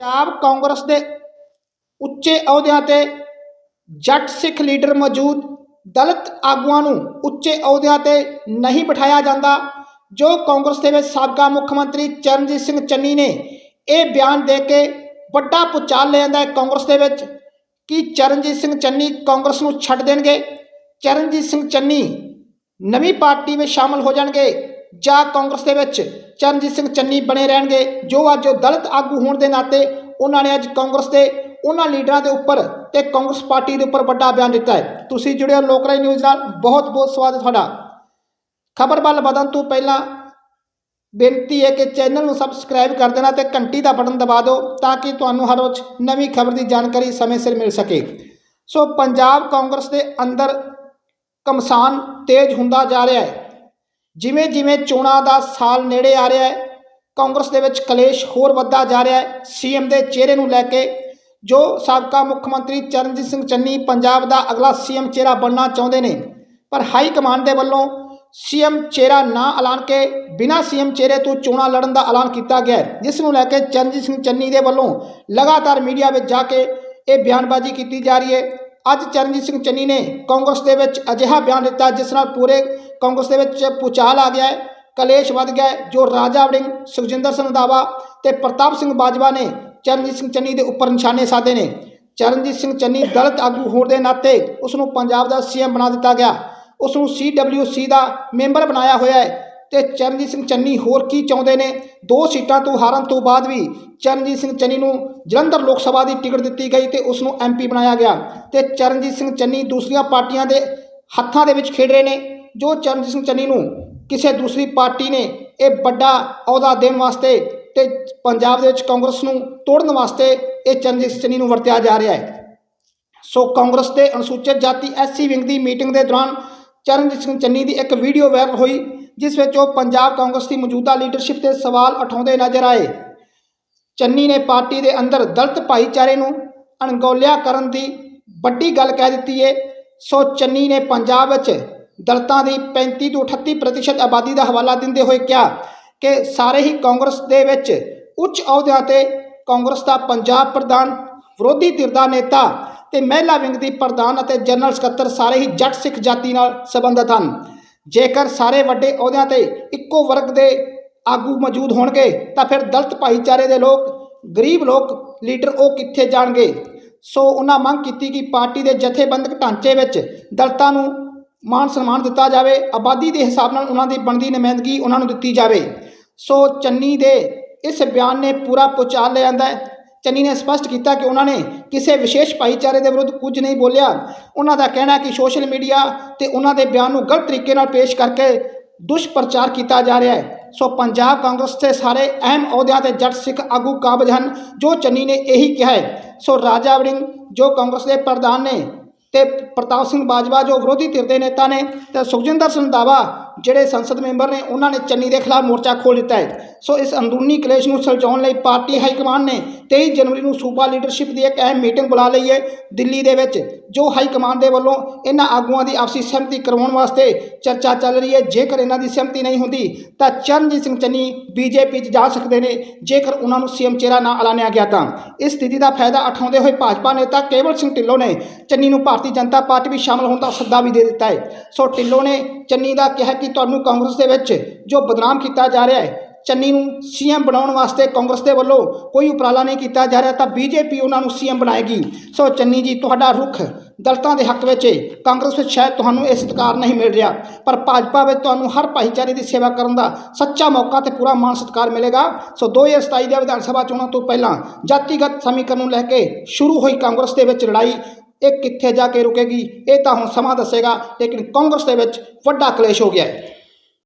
ਪੰਜਾਬ ਕਾਂਗਰਸ ਦੇ ਉੱਚੇ ਅਹੁਦਿਆਂ ਤੇ ਜੱਟ ਸਿੱਖ ਲੀਡਰ ਮੌਜੂਦ ਦਲਿਤ ਆਗੂਆਂ ਨੂੰ ਉੱਚੇ ਅਹੁਦਿਆਂ ਤੇ ਨਹੀਂ ਬਿਠਾਇਆ ਜਾਂਦਾ, ਜੋ ਕਾਂਗਰਸ ਦੇ ਵਿੱਚ ਸਾਬਕਾ ਮੁੱਖ ਮੰਤਰੀ ਚਰਨਜੀਤ ਸਿੰਘ ਚੰਨੀ ਨੇ ਇਹ ਬਿਆਨ ਦੇ ਕੇ ਵੱਡਾ ਪੁਚਾਲ ਲਿਆਂਦਾ ਹੈ ਕਾਂਗਰਸ ਦੇ ਵਿੱਚ ਕਿ ਚਰਨਜੀਤ ਸਿੰਘ ਚੰਨੀ ਕਾਂਗਰਸ ਨੂੰ ਛੱਡ ਦੇਣਗੇ, ਚਰਨਜੀਤ ਸਿੰਘ ਚੰਨੀ ਨਵੀਂ ਪਾਰਟੀ ਵਿੱਚ ਸ਼ਾਮਲ ਹੋ ਜਾਣਗੇ। ਜਾਂ ਕਾਂਗਰਸ ਦੇ ਵਿੱਚ ਚਰਨਜੀਤ ਸਿੰਘ ਚੰਨੀ ਬਣੇ ਰਹਿਣਗੇ, ਜੋ ਅੱਜ ਉਹ ਦਲਿਤ ਆਗੂ ਹੋਣ ਦੇ ਨਾਤੇ ਉਹਨਾਂ ਨੇ ਅੱਜ ਕਾਂਗਰਸ ਦੇ ਉਹਨਾਂ ਲੀਡਰਾਂ ਦੇ ਉੱਪਰ ਤੇ ਕਾਂਗਰਸ ਪਾਰਟੀ ਦੇ ਉੱਪਰ ਵੱਡਾ ਬਿਆਨ ਦਿੱਤਾ ਹੈ। ਤੁਸੀਂ ਜੁੜੇ ਹੋ ਲੋਕਰਾਈ ਨਿਊਜ਼ ਨਾਲ, ਬਹੁਤ ਬਹੁਤ ਸਵਾਗਤ ਹੈ ਤੁਹਾਡਾ। ਖਬਰ ਵੱਲ ਵਧਣ ਤੋਂ ਪਹਿਲਾਂ ਬੇਨਤੀ ਹੈ ਕਿ ਚੈਨਲ ਨੂੰ ਸਬਸਕ੍ਰਾਈਬ ਕਰ ਦੇਣਾ ਤੇ ਘੰਟੀ ਦਾ ਬਟਨ ਦਬਾ ਦਿਓ ਤਾਂ ਕਿ ਤੁਹਾਨੂੰ ਹਰ ਰੋਜ਼ ਨਵੀਂ ਖਬਰ ਦੀ ਜਾਣਕਾਰੀ ਸਮੇਂ ਸਿਰ ਮਿਲ ਸਕੇ। ਸੋ ਪੰਜਾਬ ਕਾਂਗਰਸ ਦੇ ਅੰਦਰ ਕਮਸਾਨ ਤੇਜ਼ ਹੁੰਦਾ ਜਾ ਰਿਹਾ ਹੈ। ਜਿਵੇਂ ਜਿਵੇਂ ਚੋਣਾਂ ਦਾ ਸਾਲ ਨੇੜੇ ਆ ਰਿਹਾ ਹੈ, ਕਾਂਗਰਸ ਦੇ ਵਿੱਚ ਕਲੇਸ਼ ਹੋਰ ਵੱਧਦਾ ਜਾ ਰਿਹਾ ਹੈ, ਸੀਐਮ ਦੇ ਚਿਹਰੇ ਨੂੰ ਲੈ ਕੇ, ਜੋ ਸਾਬਕਾ ਮੁੱਖ ਮੰਤਰੀ ਚਰਨਜੀਤ ਸਿੰਘ ਚੰਨੀ ਪੰਜਾਬ ਦਾ ਅਗਲਾ ਸੀਐਮ ਚਿਹਰਾ ਬਣਨਾ ਚਾਹੁੰਦੇ ਨੇ, ਪਰ ਹਾਈ ਕਮਾਂਡ ਦੇ ਵੱਲੋਂ ਸੀਐਮ ਚਿਹਰਾ ਨਾ ਐਲਾਨ ਕੇ, ਬਿਨਾਂ ਸੀਐਮ ਚਿਹਰੇ ਤੋਂ ਚੋਣਾਂ ਲੜਨ ਦਾ ਐਲਾਨ ਕੀਤਾ ਗਿਆ ਜਿਸ ਨੂੰ ਲੈ ਕੇ ਚਰਨਜੀਤ ਸਿੰਘ ਚੰਨੀ ਦੇ ਵੱਲੋਂ ਲਗਾਤਾਰ ਮੀਡੀਆ ਵਿੱਚ ਜਾ ਕੇ ਇਹ ਬਿਆਨਬਾਜ਼ੀ ਕੀਤੀ ਜਾ ਰਹੀ ਹੈ। ਅੱਜ ਚਰਨਜੀਤ ਸਿੰਘ ਚੰਨੀ ਨੇ ਕਾਂਗਰਸ ਦੇ ਵਿੱਚ ਅਜਿਹਾ ਬਿਆਨ ਦਿੱਤਾ, ਜਿਸ ਨਾਲ ਪੂਰੇ ਕਾਂਗਰਸ ਦੇ ਵਿੱਚ ਪੁਚਾਲ ਆ ਗਿਆ ਹੈ, ਕਲੇਸ਼ ਵੱਧ ਗਿਆ ਜੋ ਰਾਜਾ ਵੜਿੰਗ, ਸੁਖਜਿੰਦਰ ਸਿੰਘ ਦਾਵਾ ਤੇ ਪ੍ਰਤਾਪ ਸਿੰਘ ਬਾਜਵਾ ਨੇ ਚਰਨਜੀਤ ਸਿੰਘ ਚੰਨੀ ਦੇ ਉੱਪਰ ਨਿਸ਼ਾਨੇ ਸਾਧੇ ਨੇ। ਚਰਨਜੀਤ ਸਿੰਘ ਚੰਨੀ ਦਲਿਤ ਆਗੂ ਹੋਣ ਦੇ ਨਾਤੇ ਉਸ ਨੂੰ ਪੰਜਾਬ ਦਾ ਸੀਐਮ ਬਣਾ ਦਿੱਤਾ ਗਿਆ। ਉਸ ਨੂੰ ਸੀਡਬਲਯੂਸੀ ਦਾ ਮੈਂਬਰ ਬਣਾਇਆ ਹੋਇਆ ਹੈ ਤੇ ਚਰਨਜੀਤ ਸਿੰਘ ਚੰਨੀ ਹੋਰ ਕੀ ਚਾਹੁੰਦੇ ਨੇ? ਦੋ ਸੀਟਾਂ ਤੋਂ ਹਾਰਨ ਤੋਂ ਬਾਅਦ ਵੀ ਚਰਨਜੀਤ ਸਿੰਘ ਚੰਨੀ ਨੂੰ ਜਲੰਧਰ ਲੋਕ ਸਭਾ ਦੀ ਟਿਕਟ ਦਿੱਤੀ ਗਈ ਤੇ ਉਸ ਨੂੰ ਐਮਪੀ ਬਣਾਇਆ ਗਿਆ ਤੇ ਚਰਨਜੀਤ ਸਿੰਘ ਚੰਨੀ ਦੂਸਰੀਆਂ ਪਾਰਟੀਆਂ ਦੇ ਹੱਥਾਂ ਦੇ ਵਿੱਚ ਖੇਡ ਰਹੇ ਨੇ। ਜੋ ਚਰਨਜੀਤ ਸਿੰਘ ਚੰਨੀ ਨੂੰ ਕਿਸੇ ਦੂਸਰੀ ਪਾਰਟੀ ਨੇ ਇਹ ਵੱਡਾ ਅਹੁਦਾ ਦੇਣ ਵਾਸਤੇ ਤੇ ਪੰਜਾਬ ਦੇ ਵਿੱਚ ਕਾਂਗਰਸ ਨੂੰ ਤੋੜਨ ਵਾਸਤੇ ਇਹ ਚਰਨਜੀਤ ਸਿੰਘ ਚੰਨੀ ਨੂੰ ਵਰਤਿਆ ਜਾ ਰਿਹਾ ਹੈ। ਸੋ ਕਾਂਗਰਸ ਦੇ ਅਨੁਸੂਚਿਤ ਜਾਤੀ ਐਸਸੀ ਵਿੰਗ ਦੀ ਮੀਟਿੰਗ ਦੇ ਦੌਰਾਨ ਚਰਨਜੀਤ ਸਿੰਘ ਚੰਨੀ ਦੀ ਇੱਕ ਵੀਡੀਓ ਵਾਇਰਲ ਹੋਈ, ਜਿਸ ਵਿੱਚ ਉਹ ਪੰਜਾਬ ਕਾਂਗਰਸ ਦੀ ਮੌਜੂਦਾ ਲੀਡਰਸ਼ਿਪ ਤੇ ਸਵਾਲ ਉਠਾਉਂਦੇ ਨਜ਼ਰ ਆਏ। ਚੰਨੀ ਨੇ ਪਾਰਟੀ ਦੇ ਅੰਦਰ ਦਲਤ ਭਾਈਚਾਰੇ ਨੂੰ ਅਣਗੌਲਿਆ ਕਰਨ ਦੀ ਵੱਡੀ ਗੱਲ ਕਹਿ ਦਿੱਤੀ ਹੈ ਸੋ ਚੰਨੀ ਨੇ ਪੰਜਾਬ ਵਿੱਚ ਦਲਤਾਂ ਦੀ 35 ਤੋਂ 38% ਪ੍ਰਤੀਸ਼ਤ ਆਬਾਦੀ ਦਾ ਹਵਾਲਾ ਦਿੰਦੇ ਹੋਏ ਕਿਹਾ ਕਿ ਸਾਰੇ ਹੀ ਕਾਂਗਰਸ ਦੇ ਵਿੱਚ ਉੱਚ ਅਹੁਦਿਆਂ ਤੇ ਕਾਂਗਰਸ ਦਾ ਪੰਜਾਬ ਪ੍ਰਧਾਨ, ਵਿਰੋਧੀ ਧਿਰ ਦਾ ਨੇਤਾ ਤੇ ਮਹਿਲਾ ਵਿੰਗ ਦੀ ਪ੍ਰਧਾਨ ਅਤੇ ਜਨਰਲ ਸਕੱਤਰ ਸਾਰੇ ਹੀ ਜੱਟ ਸਿੱਖ ਜਾਤੀ ਨਾਲ ਸੰਬੰਧਿਤ ਹਨ। ਜੇਕਰ ਸਾਰੇ ਵੱਡੇ ਅਹੁਦਿਆਂ ਤੇ ਇੱਕੋ ਵਰਗ ਦੇ ਆਗੂ ਮੌਜੂਦ ਹੋਣਗੇ, ਤਾਂ ਫਿਰ ਦਲਤ ਭਾਈਚਾਰੇ ਦੇ ਲੋਕ, ਗਰੀਬ ਲੋਕ, ਲੀਡਰ ਉਹ ਕਿੱਥੇ ਜਾਣਗੇ? ਸੋ ਉਹਨਾਂ ਮੰਗ ਕੀਤੀ ਕਿ ਪਾਰਟੀ ਦੇ ਜਥੇਬੰਦਕ ਢਾਂਚੇ ਵਿੱਚ ਦਲਤਾਂ ਨੂੰ ਮਾਨ ਸਨਮਾਨ ਦਿੱਤਾ ਜਾਵੇ, ਆਬਾਦੀ ਦੇ ਹਿਸਾਬ ਨਾਲ ਉਹਨਾਂ ਦੀ ਬਣਦੀ ਨੁਮਾਇੰਦਗੀ ਉਹਨਾਂ ਨੂੰ ਦਿੱਤੀ ਜਾਵੇ। ਸੋ ਚੰਨੀ ਦੇ ਇਸ ਬਿਆਨ ਨੇ ਪੂਰਾ ਪੁਚਾਲ ਲਿਆਂਦਾ ਚੰਨੀ ਨੇ ਸਪਸ਼ਟ ਕੀਤਾ ਕਿ ਉਹਨਾਂ ਨੇ ਕਿਸੇ ਵਿਸ਼ੇਸ਼ ਭਾਈਚਾਰੇ ਦੇ ਵਿਰੁੱਧ ਕੁਝ ਨਹੀਂ ਬੋਲਿਆ। ਉਹਨਾਂ ਦਾ ਕਹਿਣਾ ਕਿ ਸੋਸ਼ਲ ਮੀਡੀਆ ਤੇ ਉਹਨਾਂ ਦੇ ਬਿਆਨ ਨੂੰ ਗਲਤ ਤਰੀਕੇ ਨਾਲ ਪੇਸ਼ ਕਰਕੇ ਦੁਸ਼ਪ੍ਰਚਾਰ ਕੀਤਾ ਜਾ ਰਿਹਾ ਹੈ। ਸੋ ਪੰਜਾਬ ਕਾਂਗਰਸ ਦੇ ਸਾਰੇ ਅਹਿਮ ਅਹੁਦਿਆਂ ਤੇ ਜੱਟ ਸਿੱਖ ਆਗੂ ਕਾਬਜ ਹਨ, ਜੋ ਚੰਨੀ ਨੇ ਇਹੀ ਕਿਹਾ ਹੈ। ਸੋ ਰਾਜਾ ਵੜਿੰਗ, ਜੋ ਕਾਂਗਰਸ ਦੇ ਪ੍ਰਧਾਨ ਨੇ ਤੇ ਪ੍ਰਤਾਪ ਸਿੰਘ ਬਾਜਵਾ ਜੋ ਵਿਰੋਧੀ ਧਿਰ ਦੇ ਨੇਤਾ ਨੇ ਤੇ ਸੁਖਜਿੰਦਰ ਸਿੰਘ ਦਾਵਾ ਜਿਹੜੇ ਸੰਸਦ ਮੈਂਬਰ ਨੇ, ਉਹਨਾਂ ਨੇ ਚੰਨੀ ਦੇ ਖਿਲਾਫ ਮੋਰਚਾ ਖੋਲ੍ਹ ਦਿੱਤਾ ਹੈ। ਸੋ ਇਸ ਅੰਦਰੂਨੀ ਕਲੇਸ਼ ਨੂੰ ਸੁਲਝਾਉਣ ਲਈ ਪਾਰਟੀ ਹਾਈ ਕਮਾਂਡ ਨੇ 23 ਜਨਵਰੀ ਨੂੰ ਸੂਬਾ ਲੀਡਰਸ਼ਿਪ ਦੀ ਇੱਕ ਅਹਿਮ ਮੀਟਿੰਗ ਬੁਲਾ ਲਈ ਹੈ ਦਿੱਲੀ ਦੇ ਵਿੱਚ, ਜੋ ਹਾਈ ਕਮਾਂਡ ਦੇ ਵੱਲੋਂ ਇਹਨਾਂ ਆਗੂਆਂ ਦੀ ਆਪਸੀ ਸਹਿਮਤੀ ਕਰਵਾਉਣ ਵਾਸਤੇ ਚਰਚਾ ਚੱਲ ਰਹੀ ਹੈ। ਜੇਕਰ ਇਹਨਾਂ ਦੀ ਸਹਿਮਤੀ ਨਹੀਂ ਹੁੰਦੀ, ਤਾਂ ਚਰਨਜੀਤ ਸਿੰਘ ਚੰਨੀ ਬੀਜੇਪੀ 'ਚ ਜਾ ਸਕਦੇ ਨੇ। ਜੇਕਰ ਉਹਨਾਂ ਨੂੰ ਸੀਐਮ ਚਿਹਰਾ ਨਾ ਐਲਾਨਿਆ ਗਿਆ ਤਾਂ। ਇਸ ਸਥਿਤੀ ਦਾ ਫਾਇਦਾ ਉਠਾਉਂਦੇ ਹੋਏ ਭਾਜਪਾ ਨੇਤਾ ਕੇਵਲ ਸਿੰਘ ਢਿੱਲੋਂ ਨੇ ਚੰਨੀ ਨੂੰ ਭਾਰਤੀ ਜਨਤਾ ਪਾਰਟੀ ਵਿੱਚ ਸ਼ਾਮਲ ਹੋਣ ਦਾ ਸੱਦਾ ਵੀ ਦੇ ਦਿੱਤਾ ਹੈ। ਸੋ ਢਿੱਲੋਂ ਨੇ ਚੰਨੀ ਦਾ ਕਿਹਾ ਕਿ ਤੁਹਾਨੂੰ ਕਾਂਗਰਸ ਦੇ ਵਿੱਚ ਜੋ ਬਦਨਾਮ ਕੀਤਾ ਜਾ ਰਿਹਾ ਹੈ ਚੰਨੀ ਨੂੰ ਸੀਐਮ ਬਣਾਉਣ ਵਾਸਤੇ ਕਾਂਗਰਸ ਦੇ ਵੱਲੋਂ ਕੋਈ ਉਪਰਾਲਾ ਨਹੀਂ ਕੀਤਾ ਜਾ ਰਿਹਾ, ਤਾਂ ਬੀਜੇਪੀ ਉਹਨਾਂ ਨੂੰ ਸੀਐਮ ਬਣਾਏਗੀ। ਸੋ ਚੰਨੀ ਜੀ, ਤੁਹਾਡਾ ਰੁਖ ਦਲਤਾਂ ਦੇ ਹੱਕ ਵਿੱਚ ਹੈ ਕਾਂਗਰਸ ਵਿੱਚ ਸ਼ਾਇਦ ਤੁਹਾਨੂੰ ਇਹ ਸਤਿਕਾਰ ਨਹੀਂ ਮਿਲ ਰਿਹਾ, ਪਰ ਭਾਜਪਾ ਵਿੱਚ ਤੁਹਾਨੂੰ ਹਰ ਭਾਈਚਾਰੇ ਦੀ ਸੇਵਾ ਕਰਨ ਦਾ ਸੱਚਾ ਮੌਕਾ ਤੇ ਪੂਰਾ ਮਾਣ ਸਤਿਕਾਰ ਮਿਲੇਗਾ। ਸੋ 2027 ਦੇ ਵਿਧਾਨ ਸਭਾ ਚੋਣਾਂ ਤੋਂ ਪਹਿਲਾਂ ਜਾਤੀਗਤ ਸਮੀਕਰਨ ਨੂੰ ਲੈ ਕੇ ਸ਼ੁਰੂ ਹੋਈ ਕਾਂਗਰਸ ਦੇ ਵਿੱਚ ਲੜਾਈ, ਇਹ ਕਿੱਥੇ ਜਾ ਕੇ ਰੁਕੇਗੀ, ਇਹ ਤਾਂ ਹੁਣ ਸਮਾਂ ਦੱਸੇਗਾ, ਲੇਕਿਨ ਕਾਂਗਰਸ ਦੇ ਵਿੱਚ ਵੱਡਾ ਕਲੇਸ਼ ਹੋ ਗਿਆ ਹੈ।